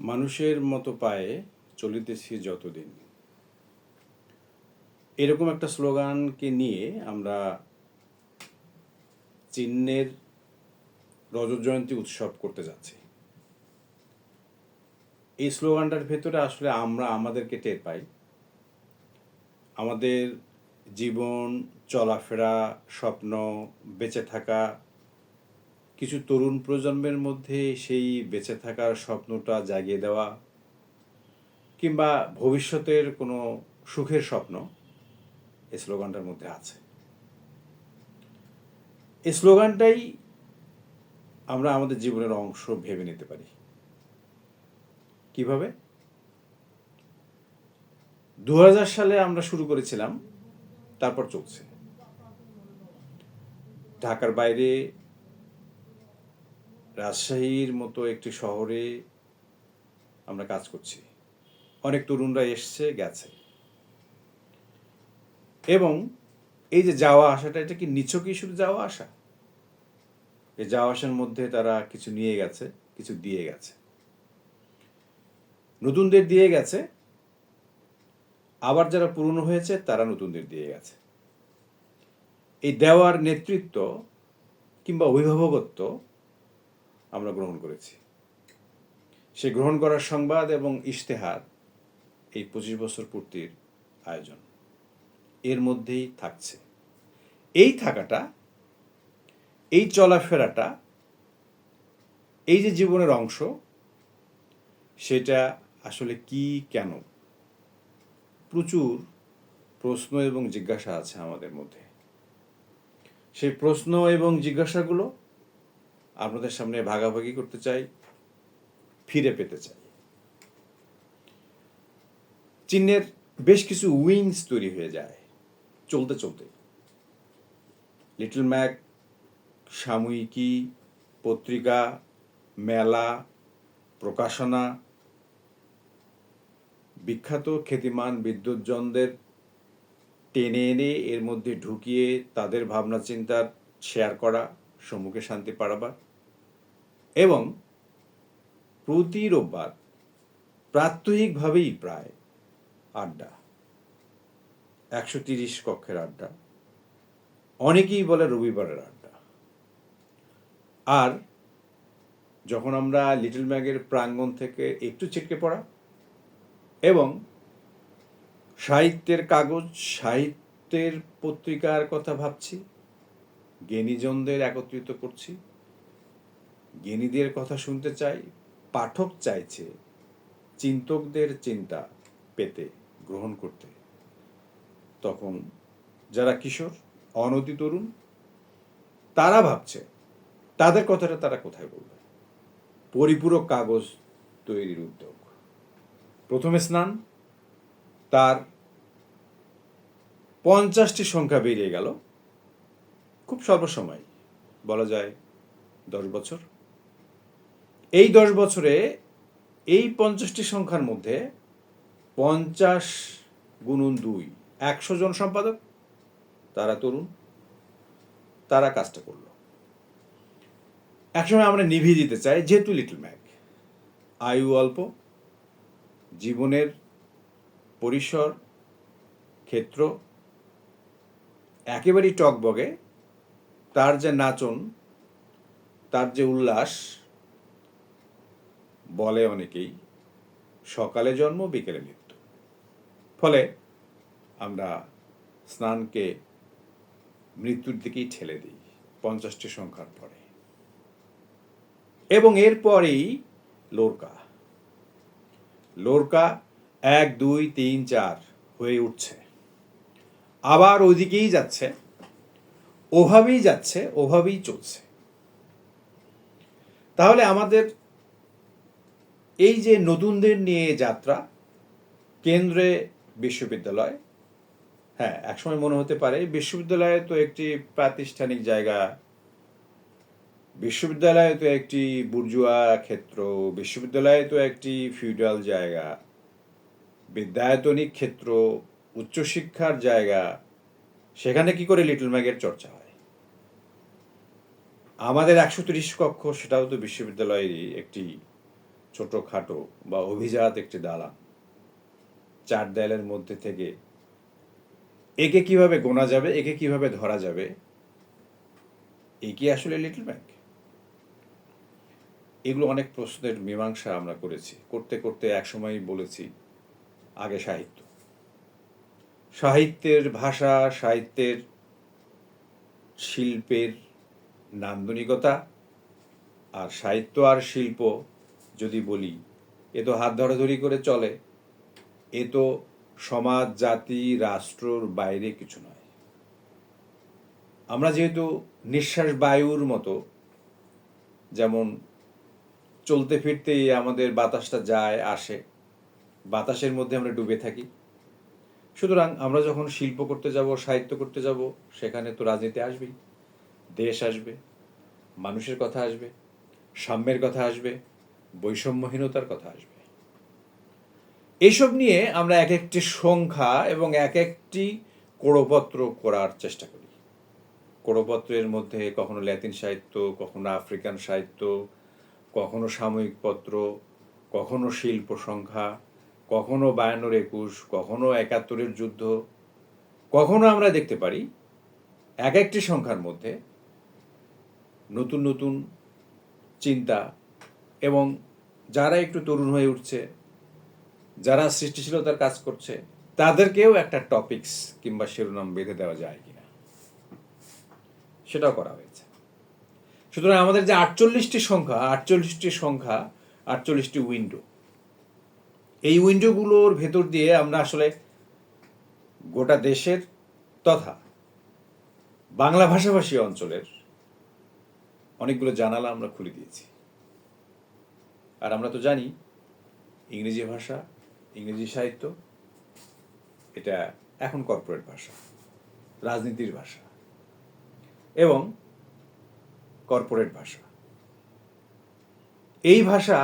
মানুষের মতো পায়ে চলিতেছি যতদিন। এরকম একটা স্লোগানকে নিয়ে আমরা চিহ্নের রজত জয়ন্তী উৎসব করতে যাচ্ছি। এই স্লোগানটার ভেতরে আসলে আমরা আমাদেরকে টের পাই। আমাদের জীবন, চলাফেরা, স্বপ্ন, বেঁচে থাকা কিছু তরুণ প্রজন্মের মধ্যে সেই বেঁচে থাকার স্বপ্নটা জাগিয়ে দেওয়া কিংবা ভবিষ্যতের কোনো সুখের স্বপ্ন এই স্লোগানটার মধ্যে আছে। এই স্লোগানটাই আমরা আমাদের জীবনের অংশ ভেবে নিতে পারি। কীভাবে? দু হাজার সালে আমরা শুরু করেছিলাম, তারপর চলছে। ঢাকার বাইরে রাজশাহীর মতো একটি শহরে আমরা কাজ করছি। অনেক তরুণরা এসছে, গেছে। এবং এই যে যাওয়া আসাটা, এটা কি নিছকই শুধু যাওয়া আসা? এই যাওয়া আসার মধ্যে তারা কিছু নিয়ে গেছে, কিছু দিয়ে গেছে। নতুনদের দিয়ে গেছে। আবার যারা পুরনো হয়েছে, তারা নতুনদের দিয়ে গেছে। এই দেওয়ার নেতৃত্ব কিংবা অভিভাবকত্ব আমরা গ্রহণ করেছি। সে গ্রহণ করার সংবাদ এবং ইশতেহার এই পঁচিশ বছর পূর্তির আয়োজন। এর মধ্যেই থাকছে। এই থাকাটা, এই চলাফেরাটা, এই যে জীবনের অংশ, সেটা আসলে কি, কেন? প্রচুর প্রশ্ন এবং জিজ্ঞাসা আছে আমাদের মধ্যে। সেই প্রশ্ন এবং জিজ্ঞাসাগুলো আপনাদের সামনে ভাগাভাগি করতে চাই, ফিরে পেতে চাই। চীনের বেশ কিছু উইংস তৈরি হয়ে যায়, চলতে চলতে। লিটল ম্যাক সাময়িকী, পত্রিকা, মেলা, প্রকাশনা, বিখ্যাত খ্যাতিমান বিদ্যুৎজনদের টেনে এনে এর মধ্যে ঢুকিয়ে তাদের ভাবনা চিন্তার শেয়ার করা সম্মুখে শান্তি পাড়াবার এবং প্রতি রোববার প্রাত্যহিকভাবেই প্রায় আড্ডা। একশো তিরিশ কক্ষের আড্ডা। অনেকেই বলে রবিবারের আড্ডা। আর যখন আমরা লিটল ম্যাগের প্রাঙ্গণ থেকে একটু ছিটকে পড়া এবং সাহিত্যের কাগজ, সাহিত্যের পত্রিকার কথা ভাবছি জ্ঞানীজনদের একত্রিত করছি। জ্ঞানীদের কথা শুনতে চাই, পাঠক চাইছে চিন্তকদের চিন্তা পেতে, গ্রহণ করতে। তখন যারা কিশোর, অনতি তরুণ, তারা ভাবছে, তাদের কথাটা তারা কোথায় বলবে? পরিপূরক কাগজ তৈরির উদ্যোগ। প্রথমে স্নান, তার পঞ্চাশটি সংখ্যা বেরিয়ে গেল। খুব স্বল্প সময়, বলা যায় দশ বছর। এই দশ বছরে এই পঞ্চাশটি সংখ্যার মধ্যে পঞ্চাশ গুণন দুই, একশো জন সম্পাদক, তারা তরুণ, তারা কাজটা করল। একসময় আমরা নিভিয়ে দিতে চাই যেহেতু লিটল ম্যাক আয়ু অল্প, জীবনের পরিসর, ক্ষেত্র, একেবারেই টকবগে তার যে নাচন, তার যে উল্লাস, বলে অনেকেই, সকালে জন্ম, বিকেলে মৃত্যু। ফলে আমরা স্নানকে মৃত্যুর দিকেই ঠেলে দিই, পঞ্চাশটি সংখ্যার পরে। এবং এরপরেই লোরকা লোরকা এক, দুই, তিন, চার হয়ে উঠছে। আবার ওইদিকেই যাচ্ছে। ওভাবেই যাচ্ছে, ওভাবেই চলছে। তাহলে আমাদের এই যে নতুনদের নিয়ে যাত্রা, কেন্দ্রে বিশ্ববিদ্যালয় হ্যাঁ একসময় মনে হতে পারে বিশ্ববিদ্যালয় তো একটি প্রাতিষ্ঠানিক জায়গা। বিশ্ববিদ্যালয় তো একটি বুর্জুয়া ক্ষেত্র, বিশ্ববিদ্যালয় তো একটি ফিউডাল জায়গা, বিদ্যায়তনিক ক্ষেত্র, উচ্চশিক্ষার জায়গা। সেখানে কি করে লিটল ম্যাগের চর্চা হয়? আমাদের একশো তিরিশ কক্ষ সেটাও তো বিশ্ববিদ্যালয়েরই একটি ছোটোখাটো বা অভিজাত একটি দালান চার দেয়ালের মধ্যে থেকে একে কীভাবে গোনা যাবে, একে কীভাবে ধরা যাবে, এ কি আসলে লিটল ব্যাংক? এগুলো অনেক প্রশ্নের মীমাংসা আমরা করেছি। করতে করতে একসময় বলেছি, আগে সাহিত্য। সাহিত্যের ভাষা, সাহিত্যের শিল্পের নান্দনিকতা আর সাহিত্য আর শিল্প যদি বলি, এ তো হাত ধরাধরি করে চলে। এ তো সমাজ, জাতি, রাষ্ট্রর বাইরে কিছু নয়। আমরা যেহেতু নিঃশ্বাস বায়ুর মতো, যেমন চলতে ফিরতেই আমাদের বাতাসটা যায়, আসে, বাতাসের মধ্যে আমরা ডুবে থাকি। সুতরাং আমরা যখন শিল্প করতে যাব, সাহিত্য করতে যাব, সেখানে তো রাজনীতি আসবেই। দেশ আসবে, মানুষের কথা আসবে, সাম্যের কথা আসবে, বৈষম্যহীনতার কথা আসবে। এইসব নিয়ে আমরা এক একটি সংখ্যা এবং এক একটি কোড়পত্র করার চেষ্টা করি। কোড়পত্রের মধ্যে কখনো ল্যাতিন সাহিত্য, কখনো আফ্রিকান সাহিত্য, কখনো সাময়িক পত্র, কখনো শিল্প সংখ্যা, কখনো বায়ান্নর একুশ, কখনো একাত্তরের যুদ্ধ, কখনো আমরা দেখতে পারি এক একটি সংখ্যার মধ্যে নতুন নতুন চিন্তা এবং যারা একটু তরুণ হয়ে উঠছে, যারা সৃষ্টিশীলতার কাজ করছে, তাদেরকেও একটা টপিকস কিংবা শিরোনাম বেঁধে দেওয়া যায় কিনা? সেটাও করা হয়েছে। সুতরাং আমাদের যে আটচল্লিশটি সংখ্যা আটচল্লিশটি সংখ্যা, আটচল্লিশটি উইন্ডো এই উইন্ডোগুলোর ভেতর দিয়ে আমরা আসলে গোটা দেশের তথা বাংলা ভাষাভাষী অঞ্চলের অনেকগুলো জানালা আমরা খুলে দিয়েছি। আর আমরা তো জানি, ইংরেজি ভাষা, ইংরেজি সাহিত্য, এটা এখন কর্পোরেট ভাষা, রাজনীতির ভাষা, এবং কর্পোরেট ভাষা। এই ভাষা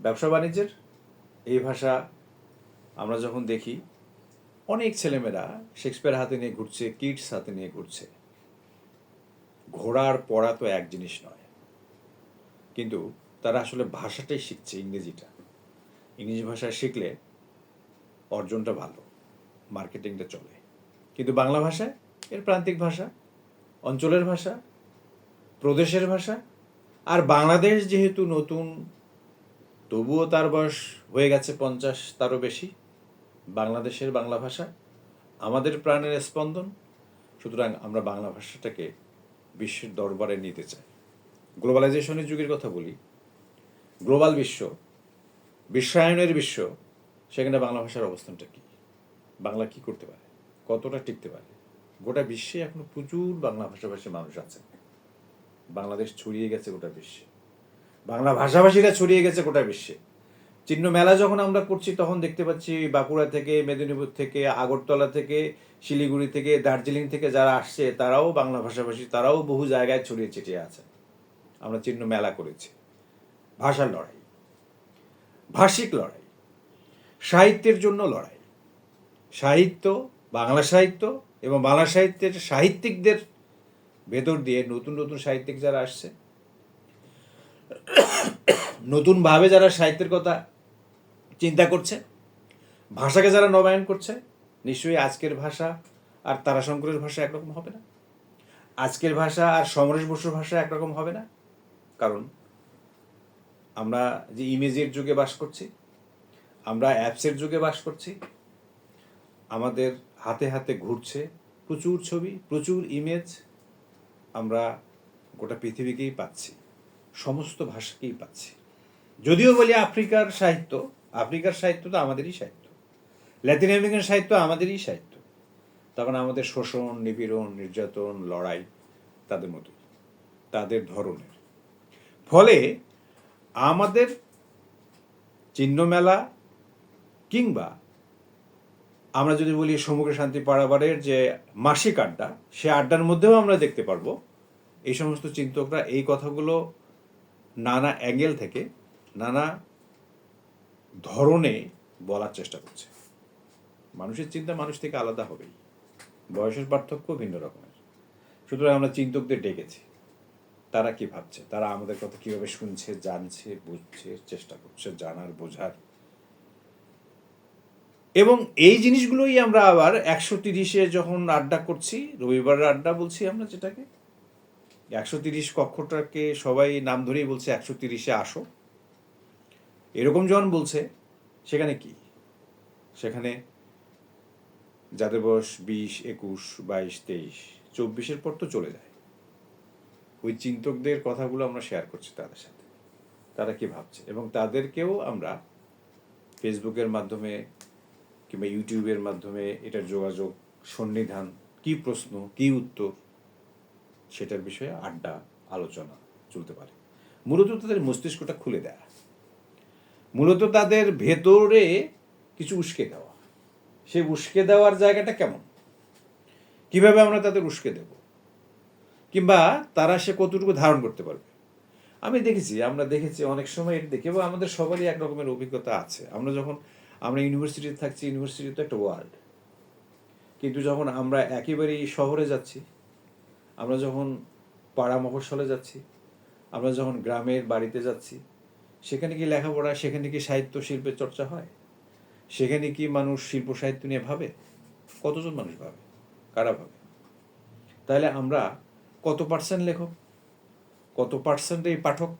ব্যবসা বাণিজ্যের, এই ভাষা আমরা যখন দেখি, অনেক ছেলেমেয়েরা শেক্সপিয়ার হাতে নিয়ে ঘুরছে, কিডস হাতে নিয়ে ঘুরছে। ঘোড়ার পড়া তো এক জিনিস নয়। কিন্তু তারা আসলে ভাষাটাই শিখছে ইংরেজিটা। ইংরেজি ভাষা শিখলে অর্জনটা ভালো, মার্কেটিংটা চলে। কিন্তু বাংলা ভাষায় এর প্রান্তিক ভাষা, অঞ্চলের ভাষা, প্রদেশের ভাষা, আর বাংলাদেশ যেহেতু নতুন, তবুও তার বয়স হয়ে গেছে পঞ্চাশ, তারও বেশি। বাংলাদেশের বাংলা ভাষা আমাদের প্রাণের স্পন্দন। সুতরাং আমরা বাংলা ভাষাটাকে বিশ্বের দরবারে নিতে চায়। গ্লোবালাইজেশনের যুগের কথা বলি। গ্লোবাল বিশ্ব, বিশ্বায়নের বিশ্ব, সেখানে বাংলা ভাষার অবস্থানটা কী? বাংলা কি করতে পারে? কতটা টিকতে পারে? গোটা বিশ্বে এখনও প্রচুর বাংলা ভাষাভাষী মানুষ আছে। বাংলাদেশ ছড়িয়ে গেছে গোটা বিশ্বে। বাংলা ভাষাভাষীরা ছড়িয়ে গেছে গোটা বিশ্বে। চিহ্ন মেলা যখন আমরা করছি, তখন দেখতে পাচ্ছি বাঁকুড়া থেকে, মেদিনীপুর থেকে, আগরতলা থেকে, শিলিগুড়ি থেকে, দার্জিলিং থেকে যারা আসছে, তারাও বাংলা ভাষাভাষী, তারাও বহু জায়গায় ছড়িয়ে ছিটিয়ে আছে। আমরা চিহ্ন মেলা করেছি। ভাষার লড়াই, ভাষিক লড়াই, সাহিত্যের জন্য লড়াই। সাহিত্য, বাংলা সাহিত্য এবং বাংলা সাহিত্যের সাহিত্যিকদের ভেতর দিয়ে নতুন নতুন সাহিত্যিক যারা আসছে, নতুনভাবে যারা সাহিত্যের কথা চিন্তা করছে, ভাষাকে যারা নবায়ন করছে, নিশ্চয়ই আজকের ভাষা আর তারাশঙ্করের ভাষা একরকম হবে না। আজকের ভাষা আর সমরেশ বসুর ভাষা একরকম হবে না। কারণ আমরা যে ইমেজের যুগে বাস করছি, আমরা অ্যাপসের যুগে বাস করছি, আমাদের হাতে হাতে ঘুরছে প্রচুর ছবি, প্রচুর ইমেজ আমরা গোটা পৃথিবীকেই পাচ্ছি, সমস্ত ভাষাকেই পাচ্ছি। যদিও বলি আফ্রিকার সাহিত্য আফ্রিকার সাহিত্য তো আমাদেরই সাহিত্য। ল্যাতিন আমেরিকান সাহিত্য আমাদেরই সাহিত্য। তখন আমাদের শোষণ, নিপীড়ন, নির্যাতন, লড়াই তাদের মতোই, তাদের ধরনের। ফলে আমাদের চিহ্ন মেলা কিংবা আমরা যদি বলি সমগ্র শান্তি পাড়াবারের যে মাসিক আড্ডা, সে আড্ডার মধ্যেও আমরা দেখতে পারব, এই সমস্ত চিন্তকরা এই কথাগুলো নানা অ্যাঙ্গেল থেকে, নানা ধরনে বলার চেষ্টা করছে। মানুষের চিন্তা মানুষ থেকে আলাদা হবেই। বয়সের পার্থক্য ভিন্ন রকমের। সুতরাং আমরা চিন্তকদের ডেকেছি। তারা কি ভাবছে? তারা আমাদের কথা কীভাবে শুনছে, জানছে, বুঝছে, চেষ্টা করছে, জানার, বোঝার। এবং এই জিনিসগুলোই আমরা আবার একশো তিরিশে যখন আড্ডা করছি, রবিবারের আড্ডা বলছি আমরা যেটাকে, একশো তিরিশ কক্ষটাকে সবাই নাম ধরেই বলছে একশো তিরিশে আসো। এরকম যখন বলছে, সেখানে কি? সেখানে যাদের বয়স বিশ, একুশ, বাইশ, তেইশ, চব্বিশের পর তো চলে যায়। ওই চিন্তকদের কথাগুলো আমরা শেয়ার করছি তাদের সাথে। তারা কি ভাবছে? এবং তাদেরকেও আমরা ফেসবুকের মাধ্যমে কিংবা ইউটিউবের মাধ্যমে এটার যোগাযোগ, সন্নিধান, কি প্রশ্ন, কি উত্তর, সেটার বিষয়ে আড্ডা, আলোচনা চলতে পারে। মূলত তাদের মস্তিষ্কটা খুলে দেয়া। মূলত তাদের ভেতরে কিছু উস্কে দেওয়া। সে উস্কে দেওয়ার জায়গাটা কেমন? কীভাবে আমরা তাদের উস্কে দেব? কিংবা তারা সে কতটুকু ধারণ করতে পারবে? আমি দেখেছি, আমরা দেখেছি অনেক সময় এটা দেখি আমাদের সবারই এক রকমের অভিজ্ঞতা আছে। আমরা যখন, আমরা ইউনিভার্সিটিতে থাকছি ইউনিভার্সিটি তো একটা ওয়ার্ল্ড কিন্তু যখন আমরা একেবারেই শহরে যাচ্ছি, আমরা যখন পাড়া মফস্বলে যাচ্ছি, আমরা যখন গ্রামের বাড়িতে যাচ্ছি সেখানে কি লেখাপড়া, সেখানে কি সাহিত্য শিল্পের চর্চা হয়? সেখানে কি মানুষ শিল্প সাহিত্য নিয়ে ভাবে? কতজন মানুষ ভাবে? কারা ভাবে? তাহলে আমরা কত পার্সেন্ট লেখক? কত পার্সেন্ট এই পাঠক?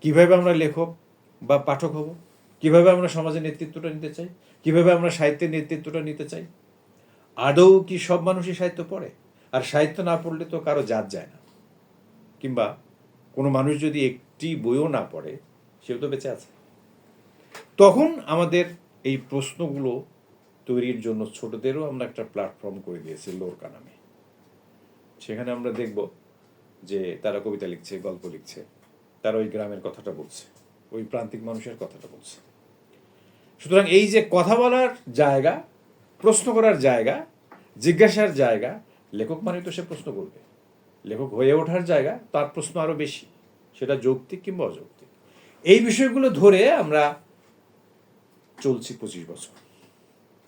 কীভাবে আমরা লেখক বা পাঠক হব? কীভাবে আমরা সমাজের নেতৃত্বটা নিতে চাই? কীভাবে আমরা সাহিত্যের নেতৃত্বটা নিতে চাই? আদৌ কি সব মানুষই সাহিত্য পড়ে? আর সাহিত্য না পড়লে তো কারও জাত যায় না। কিংবা কোনো মানুষ যদি একটি বইও না পড়ে, সেও তো বেঁচে আছে। তখন আমাদের এই প্রশ্নগুলো তৈরির জন্য ছোটদেরও আমরা একটা প্ল্যাটফর্ম করে দিয়েছি লোরকা নামে। সেখানে আমরা দেখব যে তারা কবিতা লিখছে, গল্প লিখছে, তারা ওই গ্রামের কথাটা বলছে, ওই প্রান্তিক মানুষের কথাটা বলছে। সুতরাং এই যে কথা বলার জায়গা, প্রশ্ন করার জায়গা, জিজ্ঞাসার জায়গা, লেখক মানে তো সে প্রশ্ন করবে। লেখক হয়ে ওঠার জায়গা, তার প্রশ্ন আরও বেশি। সেটা যৌক্তিক কিংবা অযৌক্তিক। এই বিষয়গুলো ধরে আমরা চলছি পঁচিশ বছর।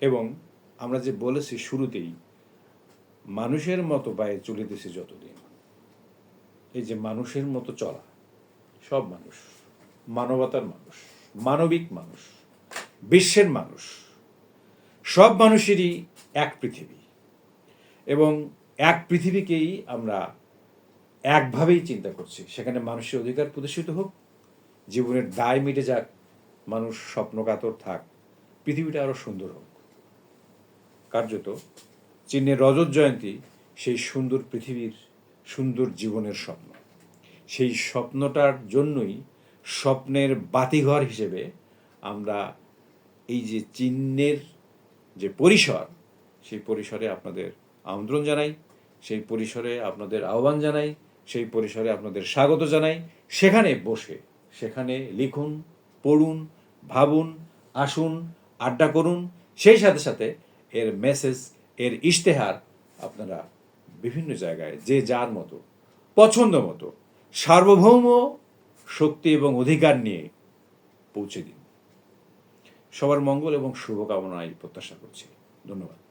এবং আমরা যে বলেছি শুরুতেই, মানুষের মতো পায়ে চলিতেছি যতদিন। এই যে মানুষের মতো চলা, সব মানুষ, মানবতার মানুষ, মানবিক মানুষ, বিশ্বের মানুষ, সব মানুষেরই এক পৃথিবী। এবং এক পৃথিবীকেই আমরা একভাবেই চিন্তা করছি। সেখানে মানুষের অধিকার প্রতিষ্ঠিত হোক, জীবনের দায় মিটে যাক, মানুষ স্বপ্নকাতর থাক, পৃথিবীটা আরও সুন্দর হোক। কার্যত চীনের রজত জয়ন্তী সেই সুন্দর পৃথিবীর সুন্দর জীবনের স্বপ্ন। সেই স্বপ্নটার জন্যই স্বপ্নের বাতিঘর হিসেবে আমরা এই যে চিহ্নের যে পরিসর, সেই পরিসরে আপনাদের আমন্ত্রণ জানাই, সেই পরিসরে আপনাদের আহ্বান জানাই সেই পরিসরে আপনাদের স্বাগত জানাই। সেখানে বসে, সেখানে লিখুন, পড়ুন, ভাবুন, আসুন, আড্ডা করুন। সেই সাথে সাথে এর মেসেজ, এর ইশতেহার আপনারা বিভিন্ন জায়গায়, যে যার মতো, পছন্দ মতো, সার্বভৌম শক্তি এবং অধিকার নিয়ে পৌঁছে দিন। সবার মঙ্গল এবং শুভকামনায় প্রত্যাশা করছি। ধন্যবাদ।